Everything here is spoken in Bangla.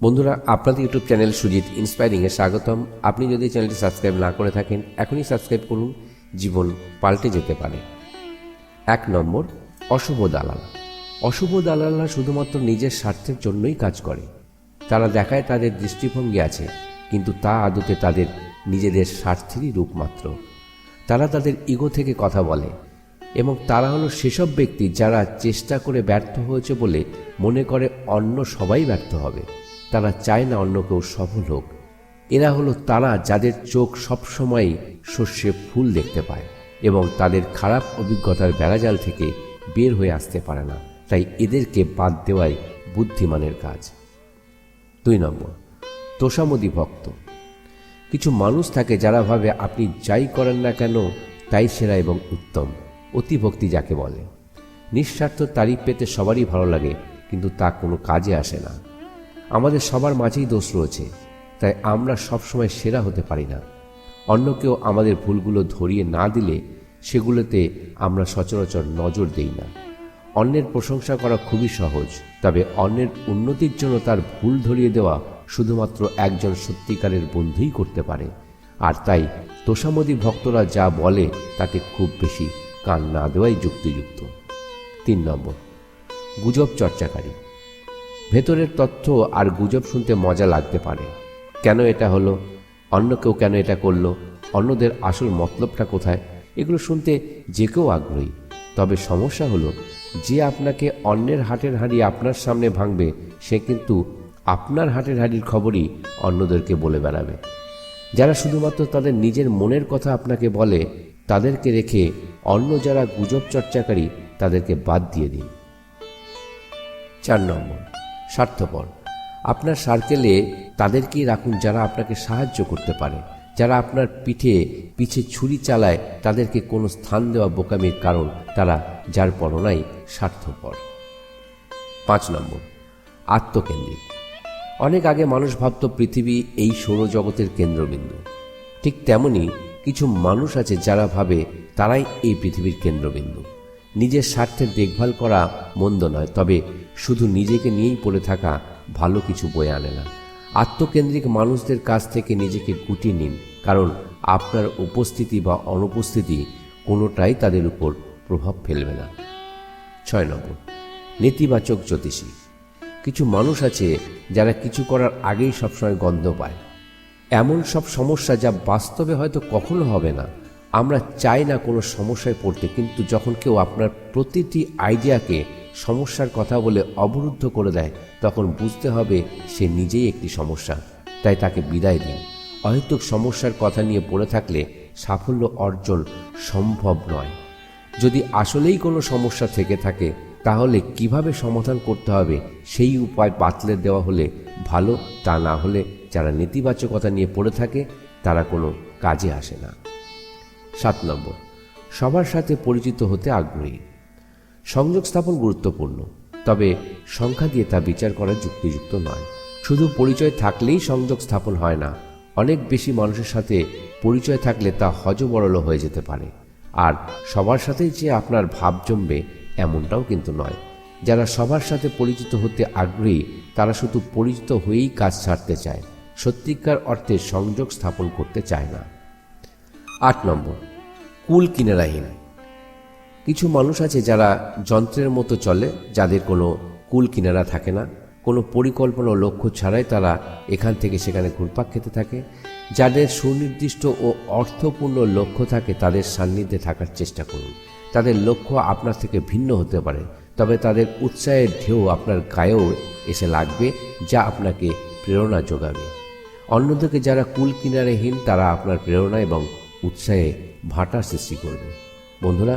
বন্ধুরা, আপনাদের ইউটিউব চ্যানেল সুজিত ইন্সপায়ারিংয়ে স্বাগতম। আপনি যদি চ্যানেলটি সাবস্ক্রাইব না করে থাকেন, এখনই সাবস্ক্রাইব করুন। জীবন পাল্টে যেতে পারে। এক নম্বর, অশুভ দালাল। অশুভ দালালরা শুধুমাত্র নিজের স্বার্থের জন্যই কাজ করে। তারা দেখায় তাদের দৃষ্টিভঙ্গি আছে, কিন্তু তা আদতে তাদের নিজেদের স্বার্থেরই রূপ মাত্র তারা তাদের ইগো থেকে কথা বলে, এবং তারা হলো সেসব ব্যক্তি যারা চেষ্টা করে ব্যর্থ হয়েছে বলে মনে করে অন্য সবাই ব্যর্থ হবে। তারা চায় না অন্য কেউ সফল হোক। এরা হলো তারা যাদের চোখ সবসময় শস্যে ফুল দেখতে পায় এবং তাদের খারাপ অভিজ্ঞতার বেড়াজাল থেকে বের হয়ে আসতে পারে না। তাই এদেরকে বাদ দেওয়াই বুদ্ধিমানের কাজ। দুই নম্বর, তোষামদি ভক্ত। কিছু মানুষ থাকে যারা ভাবে, আপনি যাই করেন না কেন, তাই সেরা এবং উত্তম। অতিভক্তি যাকে বলে। নিঃস্বার্থ তারিফ পেতে সবারই ভালো লাগে, কিন্তু তা কোনো কাজে আসে না। আমাদের সবার মাঝেই দোষ রয়েছে, তাই আমরা সবসময় সেরা হতে পারি না। অন্য কেউ আমাদের ভুলগুলো ধরিয়ে না দিলে সেগুলোতে আমরা সচরাচর নজর দেই না। অন্যের প্রশংসা করা খুবই সহজ, তবে অন্যের উন্নতির জন্য তার ভুল ধরিয়ে দেওয়া শুধুমাত্র একজন সত্যিকারের বন্ধুই করতে পারে। আর তাই তোষামদি ভক্তরা যা বলে তাতে খুব বেশি কান না দেওয়াই যুক্তিযুক্ত। তিন নম্বর, গুজব চর্চাকারী। ভেতরের তথ্য আর গুজব শুনতে মজা লাগতে পারে। কেন এটা হলো? অন্য কেউ কেন এটা করল? অন্যদের আসল মতলবটা কোথায়? এগুলো শুনতে যে কেউ আগ্রহী। তবে সমস্যা হলো, যে আপনাকে অন্যের হাটের হাঁড়ি আপনার সামনে ভাঙবে, সে কিন্তু আপনার হাটের হাঁড়ির খবরই অন্যদেরকে বলে বেড়াবে। যারা শুধুমাত্র তাদের নিজের মনের কথা আপনাকে বলে, তাদেরকে রেখে অন্য যারা গুজব চর্চাকারী, তাদেরকে বাদ দিয়ে দিন। চার নম্বর। স্বার্থপর। আপনার সার্কেলে তাদেরকেই রাখুন যারা আপনাকে সাহায্য করতে পারে। যারা আপনার পিঠে, পিছে ছুরি চালায়, তাদেরকে কোনো স্থান দেওয়া বোকামির কারণ তারা, যার পরনাই স্বার্থপর। পাঁচ নম্বর, আত্মকেন্দ্রিক। অনেক আগে মানুষ ভাবত পৃথিবী এই সৌরজগতের কেন্দ্রবিন্দু। ঠিক তেমনি কিছু মানুষ আছে যারা ভাবে তারাই এই পৃথিবীর কেন্দ্রবিন্দু। নিজের স্বার্থের দেখভাল করা মন্দ নয়, তবে শুধু নিজেকে নিয়েই পড়ে থাকা ভালো কিছু বয়ে আনে না। আত্মকেন্দ্রিক মানুষদের কাছ থেকে নিজেকে গুটিয়ে নিন, কারণ আপনার উপস্থিতি বা অনুপস্থিতি কোনোটাই তাদের উপর প্রভাব ফেলবে না। ছয় নম্বর, নেতিবাচক জ্যোতিষী। কিছু মানুষ আছে যারা কিছু করার আগেই সবসময় গন্ধ পায়। এমন সব সমস্যা যা বাস্তবে হয়তো কখনো হবে না। আমরা চাই না কোনো সমস্যায় পড়তে, কিন্তু যখন কেউ আপনার প্রতিটি আইডিয়াকে সমস্যার কথা বলে অবরুদ্ধ করে দেয়, তখন বুঝতে হবে সে নিজেই একটি সমস্যা। তাই তাকে বিদায় দিন। অহেতুক সমস্যার কথা নিয়ে পড়ে থাকলে সাফল্য অর্জন সম্ভব নয়। যদি আসলেই কোনো সমস্যা থেকে থাকে, তাহলে কীভাবে সমাধান করতে হবে সেই উপায় বাতলে দেওয়া হলে ভালো, তা না হলে যারা নেতিবাচকতা নিয়ে পড়ে থাকে, তারা কোনো কাজে আসে না। সাত নম্বর, সবার সাথে পরিচিত হতে আগ্রহী। সংযোগ স্থাপন গুরুত্বপূর্ণ। তবে সংখ্যা দিয়ে তা বিচার করা যুক্তিযুক্ত নয়। শুধু পরিচয় থাকলেই সংযোগ স্থাপন হয় না, অনেক বেশি মানুষের সাথে পরিচয় থাকলে তা হজবরল হয়ে যেতে পারে। আর সবার সাথেই যে আপনার ভাব জমবে এমনটাও কিন্তু নয়। যারা সবার সাথে পরিচিত হতে আগ্রহী, তারা শুধু পরিচিত হয়েই কাজ ছাড়তে চায়, সত্যিকার অর্থে সংযোগ স্থাপন করতে চায় না। আট নম্বর, কুল কিনারাহীন। কিছু মানুষ আছে যারা যন্ত্রের মতো চলে, যাদের কোনো কুল কিনারা থাকে না, কোনো পরিকল্পনা লক্ষ্য ছাড়াই তারা এখান থেকে সেখানে ঘুরপাক খেতে থাকে। যাদের সুনির্দিষ্ট ও অর্থপূর্ণ লক্ষ্য থাকে, তাদের সান্নিধ্যে থাকার চেষ্টা করুন। তাদের লক্ষ্য আপনার থেকে ভিন্ন হতে পারে, তবে তাদের উৎসাহের ঢেউ আপনার গায়েও এসে লাগবে, যা আপনাকে প্রেরণা যোগাবে। অন্যদিকে যারা কুল কিনারেহীন, তারা আপনার প্রেরণা এবং উৎসাহে ভাটার সৃষ্টি করবে। বন্ধুরা